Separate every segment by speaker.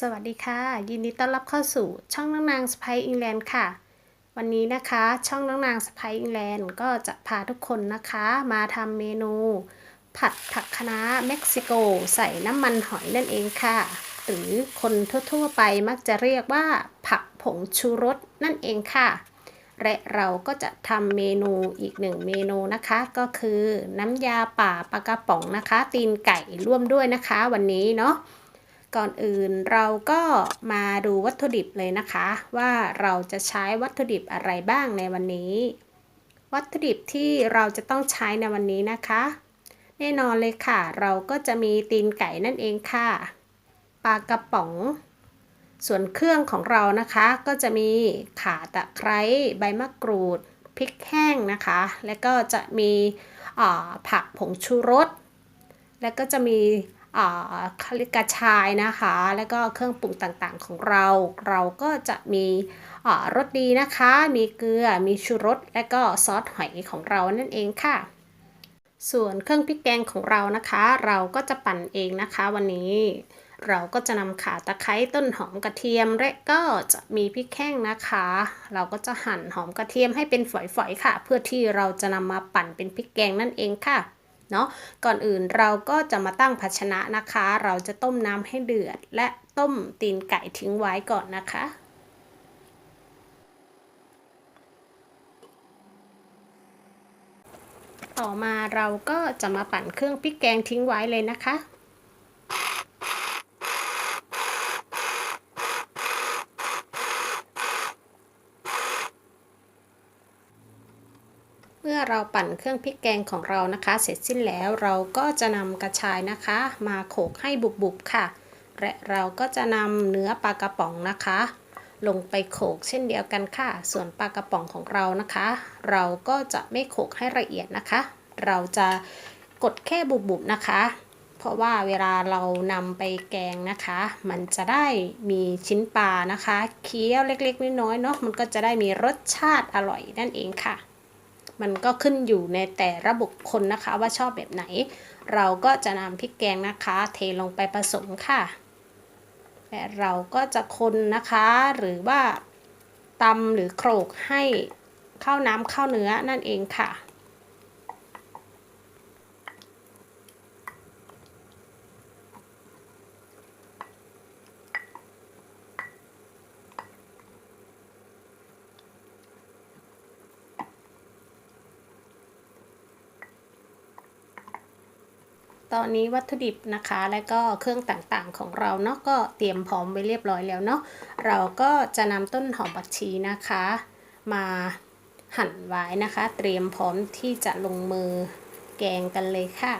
Speaker 1: สวัสดีค่ะ ยินดีต้อนรับเข้าสู่ช่องน้องนางสไปอิงแลนด์ค่ะ วันนี้นะคะช่องน้องนางสไปอิงแลนด์ก็จะพาทุกคนนะคะ มาทำเมนู ผัดผักคะน้าเม็กซิโก ใส่น้ำมันหอยนั่นเองค่ะ หรือคนทั่วๆไปมักจะเรียกว่าผักผงชูรสนั่นเองค่ะ และเราก็จะทำเมนูอีกหนึ่งเมนูนะคะ ก็คือน้ำยาป่าปลากระป๋องนะคะ ตีนไก่ร่วมด้วยนะคะ วันนี้เนาะ ก่อนอื่นเราก็มาดูวัตถุดิบเลยนะคะ ว่าเราจะใช้วัตถุดิบอะไรบ้างในวันนี้ วัตถุดิบที่เราจะต้องใช้ในวันนี้นะคะ แน่นอนเลยค่ะ เราก็จะมีตีนไก่นั่นเองค่ะปลากระป๋อง ส่วนเครื่องของเรานะคะ ก็จะมีข่าตะไคร้ใบมะกรูดพริกแห้งนะคะ แล้วก็จะมีผักผงชูรสแล้วก็จะมี กระชายนะคะ แล้วก็เครื่องปรุงต่างๆของเรา เราก็จะมีรสดีนะคะ มีเกลือ มีชูรส และก็ซอสหอยของเรานั่นเองค่ะ ส่วนเครื่องพริกแกงของเรานะคะ เราก็จะปั่นเองนะคะวันนี้เราก็จะนำข่าตะไคร้ต้นหอมกระเทียมและก็จะมีพริกแห้งนะคะ เราก็จะหั่นหอมกระเทียมให้เป็นฝอยๆค่ะ เพื่อที่เราจะนำมาปั่นเป็นพริกแกงนั่นเองค่ะ เนาะก่อนอื่นเราก็จะมาตั้งภาชนะนะคะ เราจะต้มน้ำให้เดือด และต้มตีนไก่ทิ้งไว้ก่อนนะคะต่อมาเราก็จะมาปั่นเครื่องพริกแกงทิ้งไว้เลยนะคะ เราปั่นเครื่องพริกแกงของเรานะคะ เสร็จสิ้นแล้วเราก็จะนำกระชายนะคะ มาโขกให้บุบๆค่ะ และเราก็จะนำเนื้อปลากระป๋องนะคะ ลงไปโขกเช่นเดียวกันค่ะ ส่วนปลากระป๋องของเรานะคะ เราก็จะไม่โขกให้ละเอียดนะคะ เราจะกดแค่บุบๆนะคะ เพราะว่าเวลาเรานำไปแกงนะคะ มันจะได้มีชิ้นปลานะคะ เคี้ยวเล็กๆน้อยๆเนาะมันก็จะได้มีรสชาติอร่อยนั่นเองค่ะ มันก็ขึ้นอยู่ในแต่ระบุคคลนะคะว่าชอบแบบไหน เราก็จะนำพริกแกงนะคะ เทลงไปผสมค่ะและเราก็จะคนนะคะหรือว่าตำหรือโขลกให้เข้าน้ำเข้าเนื้อนั่นเองค่ะ ตอนนี้วัตถุดิบนะคะ และก็เครื่องต่างๆของเราเนาะก็เตรียมพร้อมไว้เรียบร้อยแล้วเนาะเราก็จะนำต้นหอมบักชีนะคะ มาหั่นไว้นะคะ เตรียมพร้อมที่จะลงมือแกงกันเลยค่ะ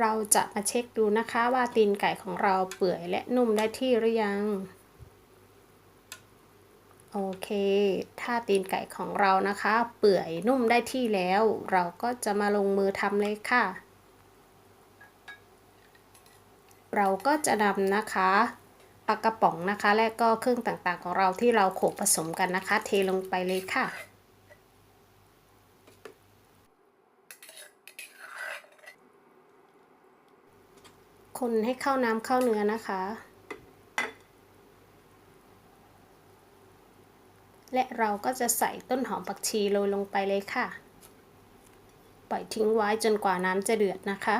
Speaker 1: เราจะมาเช็คดูนะคะว่าตีนไก่ของเราเปื่อยและนุ่มได้ที่หรือยัง โอเค ถ้าตีนไก่ของเรานะคะ เปื่อยนุ่มได้ที่แล้ว เราก็จะมาลงมือทำเลยค่ะ เราก็จะนำนะคะปลากระป๋องนะคะ และก็เครื่องต่างๆของเราที่เราโขลกผสมกันนะคะ เทลงไปเลยค่ะ คนให้เข้าน้ำเข้าเนื้อนะคะ และเราก็จะใส่ต้นหอมผักชีโรยลงไปเลยค่ะ ปล่อยทิ้งไว้จนกว่าน้ำจะเดือดนะคะ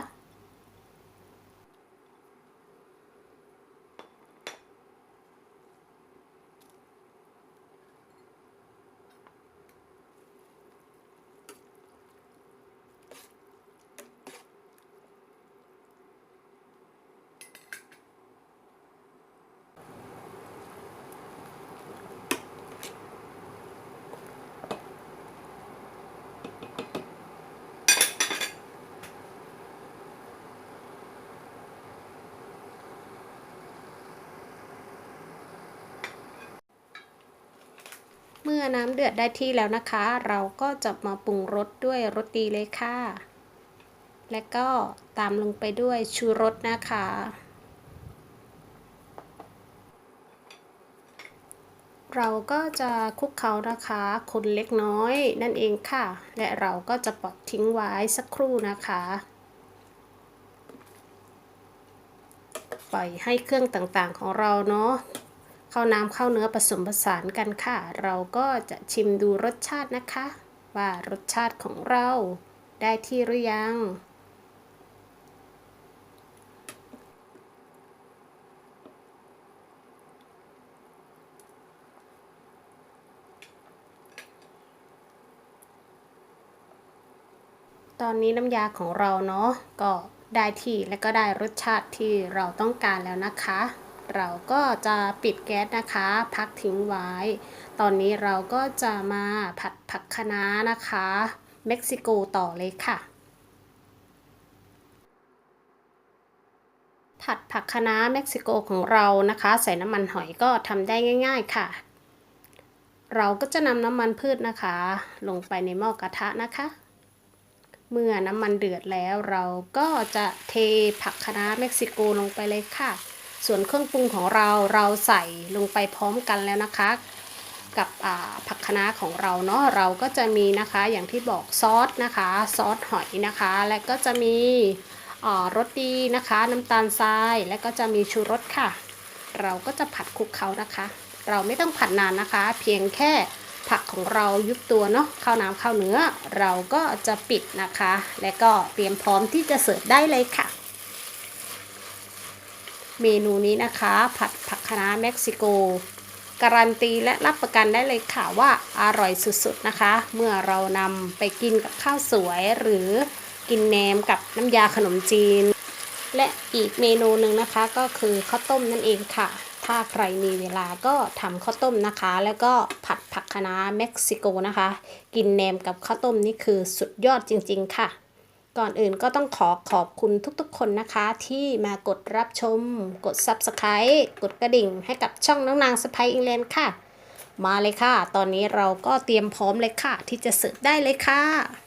Speaker 1: เมื่อน้ำเดือดได้ที่แล้วนะคะ เราก็จะมาปรุงรสด้วยรสดีเลยค่ะ และก็ตามลงไปด้วยชูรสนะคะ เราก็จะคลุกเคล้านะคะ คนเล็กน้อยนั่นเองค่ะ และเราก็จะปล่อยทิ้งไว้สักครู่นะคะปล่อยให้เครื่องต่างๆของเราเนาะ เข้าน้ำเข้าเนื้อผสมผสานกันค่ะ เราก็จะชิมดูรสชาตินะคะ ว่ารสชาติของเราได้ที่หรือยังตอนนี้น้ำยาของเราเนาะก็ได้ที่และก็ได้รสชาติที่เราต้องการแล้วนะคะ เราก็จะปิดแก๊สนะคะ พักทิ้งไว้ ตอนนี้เราก็จะมาผัดผักคะน้านะคะ เม็กซิโกต่อเลยค่ะ ผัดผักคะน้าเม็กซิโกของเรานะคะ ใส่น้ำมันหอยก็ทำได้ง่าย ๆค่ะ เราก็จะนำน้ำมันพืชนะคะ ลงไปในหม้อกระทะนะคะเมื่อน้ำมันเดือดแล้วเราก็จะเทผักคะน้าเม็กซิโกลงไปเลยค่ะ ส่วนเครื่องปรุงของเราเราใส่ลงไปพร้อมกันแล้วนะคะ กับผักคะน้าของเราเนาะเราก็จะมีนะคะอย่างที่บอกซอสนะคะซอสหอยนะคะ และก็จะมีรสดีนะคะ น้ำตาลทรายและก็จะมีชูรสค่ะ เราก็จะผัดคลุกเคล้านะคะ เราไม่ต้องผัดนานนะคะ เพียงแค่ผักของเรายุบตัวเนาะข้าวน้ำข้าวเนื้อ เราก็จะปิดนะคะ และก็เตรียมพร้อมที่จะเสิร์ฟได้เลยค่ะ เมนูนี้นะคะ ผัดผักคะน้าเม็กซิโก การันตีและรับประกันได้เลยค่ะว่าอร่อยสุดๆนะคะ เมื่อเรานำไปกินกับข้าวสวยหรือกินแหนมกับน้ำยาขนมจีน และอีกเมนูหนึ่งนะคะก็คือข้าวต้มนั่นเองค่ะ ถ้าใครมีเวลาก็ทำข้าวต้มนะคะ แล้วก็ผัดผักคะน้าเม็กซิโกนะคะ กินแหนมกับข้าวต้มนี่คือสุดยอดจริง ๆ ค่ะ ก่อนอื่นก็ต้องขอขอบคุณทุกๆคนนะคะ ที่มากดรับชม กด Subscribe กดกระดิ่ง ให้กับช่องน้องนางสไปอิงเลนค่ะ มาเลยค่ะ ตอนนี้เราก็เตรียมพร้อมเลยค่ะ ที่จะเสิร์ฟได้เลยค่ะ